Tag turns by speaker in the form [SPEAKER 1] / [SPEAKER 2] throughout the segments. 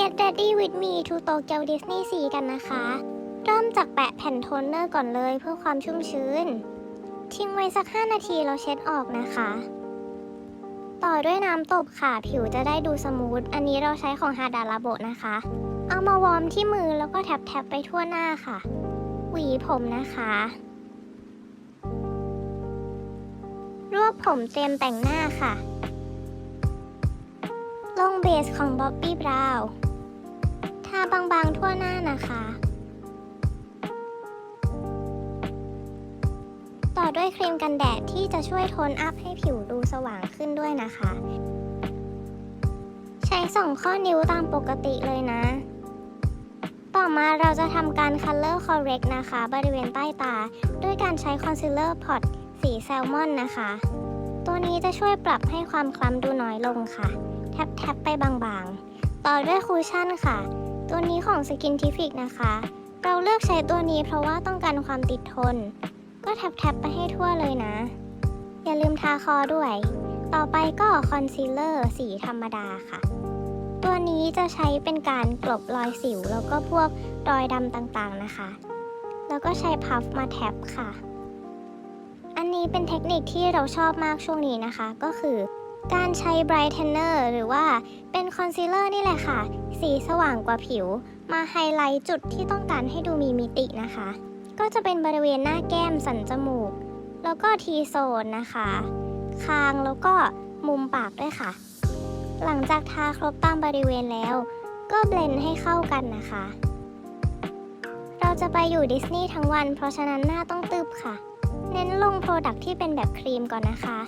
[SPEAKER 1] Get ready with me to Tokyo Disney Sea กันนะคะ เริ่มจากแปะแผ่นโทนเนอร์ก่อนเลยเพื่อความชุ่มชื้น ทิ้งไว้สัก 5 นาทีเราเช็ดออกนะคะ ต่อด้วยน้ำตบค่ะ ผิวจะได้ดูสมูท อันนี้เราใช้ของฮาดาลาโบนะคะ เอามาวอร์มที่มือแล้วก็แทบๆไปทั่วหน้าค่ะ หวีผมนะคะรวบผมเตรียมแต่งหน้าค่ะ ลงเบสของบ๊อบบี้บราวน์ บางๆ ทั่วหน้านะคะ ต่อด้วยครีมกันแดดที่จะช่วยโทนอัพให้ผิวดูสว่างขึ้นด้วยนะคะ ใช้สองข้อนิ้วตามปกติเลยนะ ต่อมาเราจะทำการ Color Correct นะคะ บริเวณใต้ตา ด้วยการใช้ Concealer Pot สีแซลมอนนะคะ ตัวนี้จะช่วยปรับให้ความคล้ำดูน้อยลงค่ะ แทบๆไปบางๆ ต่อด้วยคูชั่นค่ะ ตัวนี้ของ Skintific นะคะ เราเลือกใช้ตัวนี้เพราะว่าต้องการความติดทน ก็แท็บๆไปให้ทั่วเลยนะ อย่าลืมทาคอด้วย ต่อไปก็คอนซีลเลอร์สีธรรมดาค่ะ ตัวนี้จะใช้เป็นการกลบรอยสิว แล้วก็พวกรอยดำต่างๆนะคะ แล้วก็ใช้พัฟมาแท็บค่ะ อันนี้เป็นเทคนิคที่เราชอบมากช่วงนี้นะคะ ก็คือการใช้ brightener หรือว่าเป็นคอนซีลเลอร์นี่แหละค่ะ สีสว่างกว่าผิว มาไฮไลท์จุดที่ต้องการให้ดูมีมิตินะคะ ก็จะเป็นบริเวณหน้าแก้มสันจมูก แล้วก็ทีโซนนะคะ คางแล้วก็มุมปากด้วยค่ะ หลังจากทาครบตามบริเวณแล้ว ก็เบลนให้เข้ากันนะคะ เราจะไปอยู่ดิสนีย์ทั้งวัน เพราะฉะนั้นหน้าต้องตึบค่ะ เน้นลงโปรดักที่เป็นแบบครีมก่อนนะคะ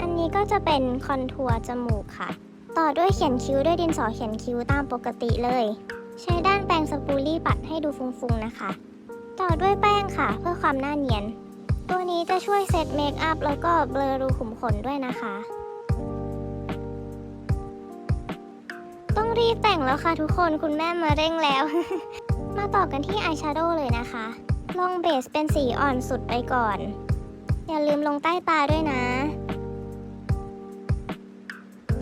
[SPEAKER 1] อันนี้ก็จะเป็นคอนทัวร์จมูกค่ะ ต่อด้วยเขียนคิ้วด้วยดินสอเขียนคิ้วตามปกติเลย ใช้ด้านแปรงสปูลี่ปัดให้ดูฟุ้งๆนะคะ ต่อด้วยแป้งค่ะ เพื่อความหน้าเนียน ตัวนี้จะช่วยเซตเมคอัพแล้วก็เบลอรูขุมขนด้วยนะคะ ต้องรีบแต่งแล้วค่ะทุกคนคุณแม่มาเร่งแล้ว มาต่อกันที่อายแชโดว์เลยนะคะลงเบสเป็นสีอ่อนสุดไปก่อน อย่าลืมลงใต้ตาด้วยนะ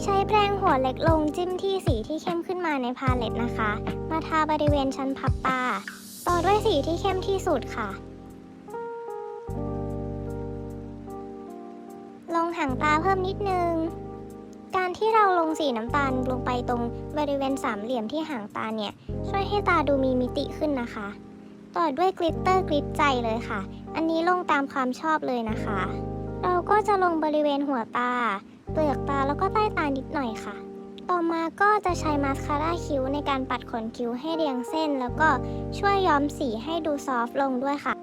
[SPEAKER 1] ช้แปรงหัวเล็กลงจิ้มที่สีที่เข้มขึ้นมาในพาเลตนะคะ มาทาบริเวณชั้นพับตา ต่อด้วยสีที่เข้มที่สุดค่ะ ลงหางตาเพิ่มนิดนึง การที่เราลงสีน้ำตาลลงไปตรงบริเวณสามเหลี่ยมที่หางตาเนี่ย ช่วยให้ตาดูมีมิติขึ้นนะคะ ต่อด้วยกลิตเตอร์กลิตใจเลยค่ะ อันนี้ลงตามความชอบเลยนะคะ เราก็จะลงบริเวณหัวตา เปลือกตาแล้วก็ใต้ตานิดหน่อยค่ะ ต่อมาก็จะใช้มาสคาร่าคิ้วในการปัดขนคิ้วให้เรียงเส้น แล้วก็ช่วยย้อมสีให้ดูซอฟต์ลงด้วยค่ะ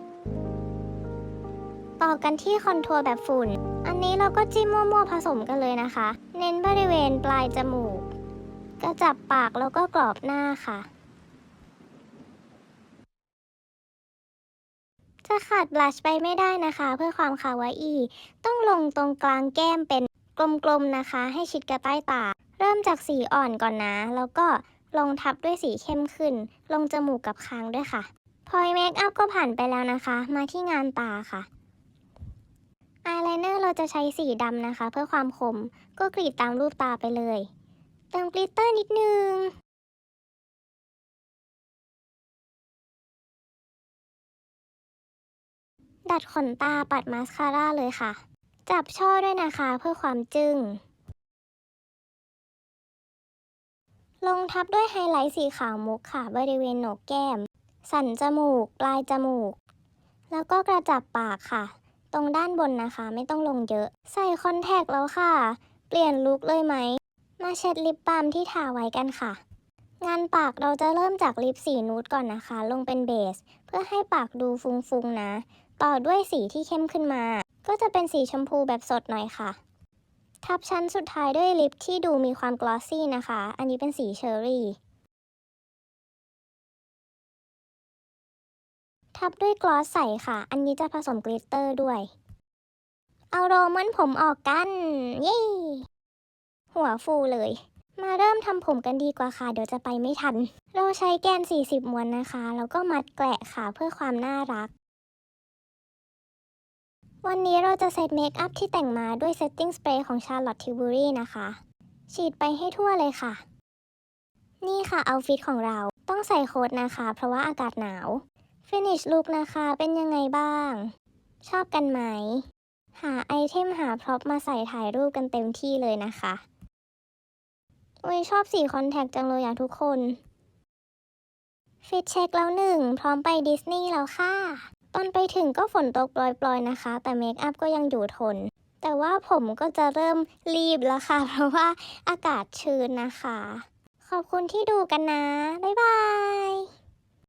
[SPEAKER 1] ต่อกันที่คอนทัวร์แบบฝุ่น อันนี้เราก็จิ้มมั่วๆผสมกันเลยนะคะ เน้นบริเวณปลายจมูก กระจับปากแล้วก็กรอบหน้าค่ะจะขาดบลัชไปไม่ได้นะคะ เพื่อความคาวาอี ต้องลงตรงกลางแก้มเป็น กลมๆนะคะ ให้ชิดกับใต้ตา เริ่มจากสีอ่อนก่อนนะ แล้วก็ลงทับด้วยสีเข้มขึ้น ลงจมูกกับคางด้วยค่ะ พอยเมคอัพก็ผ่านไปแล้วนะคะ มาที่งานตาค่ะอายไลเนอร์เราจะใช้สีดำนะคะ เพื่อความคม ก็กรีดตามรูปตาไปเลย เติมกลิตเตอร์นิดนึงดัดขนตาปัดมาสคาร่าเลยค่ะ จับช่อด้วยนะคะเพื่อความจึง้ง ลงทับด้วยไฮไลท์สีขาวมุกค่ะ บริเวณโหนกแก้ม สันจมูก ปลายจมูก แล้วก็กระจับปากค่ะ ตรงด้านบนนะคะไม่ต้องลงเยอะ ใส่คอนแทคแล้วค่ะ เปลี่ยนลุคเลยไหม มาเช็ดลิปบาล์มที่ทาไว้กันค่ะ งานปากเราจะเริ่มจากลิปสีนูดก่อนนะคะ ลงเป็นเบส เพื่อให้ปากดูฟุ้งๆนะ ต่อด้วยสีที่เข้มขึ้นมา ก็จะเป็นสีชมพูแบบสดหน่อยค่ะ ทับชั้นสุดท้ายด้วยลิปที่ดูมีความกลอสซี่นะคะ อันนี้เป็นสีเชอร์รี่ ทับด้วยกลอสใสค่ะ อันนี้จะผสมกลิตเตอร์ด้วย เอาโรมอนผมออกกัน เย้ หัวฟูเลย มาเริ่มทำผมกันดีกว่าค่ะ เดี๋ยวจะไปไม่ทัน เราใช้แกน 40ม้วนนะคะ แล้วก็มัดแกละค่ะเพื่อความน่ารัก วันนี้เราจะเซตเมคอัพที่แต่งมาด้วยเซตติ้งสเปรย์ของ Charlotte Tilbury นะคะ ฉีดไปให้ทั่วเลยค่ะ นี่ค่ะเอาฟิตของเราต้องใส่โค้ทนะคะ เพราะว่าอากาศหนาว Finish Look นะคะเป็นยังไงบ้าง ชอบกันไหม หาไอเทมหาพร็อพมาใส่ถ่ายรูปกันเต็มที่เลยนะคะอุ้ยชอบสีคอนแทคจังเลยอะทุกคน ฟิตเช็คแล้วหนึ่ง พร้อมไปดิสนีย์แล้วค่ะ ตอนไปถึงก็ฝนตกปล่อยๆนะคะ แต่เมคอัพก็ยังอยู่ทน แต่ว่าผมก็จะเริ่มรีบแล้วค่ะ เพราะว่าอากาศชื้นนะคะ ขอบคุณที่ดูกันนะ บ๊ายบาย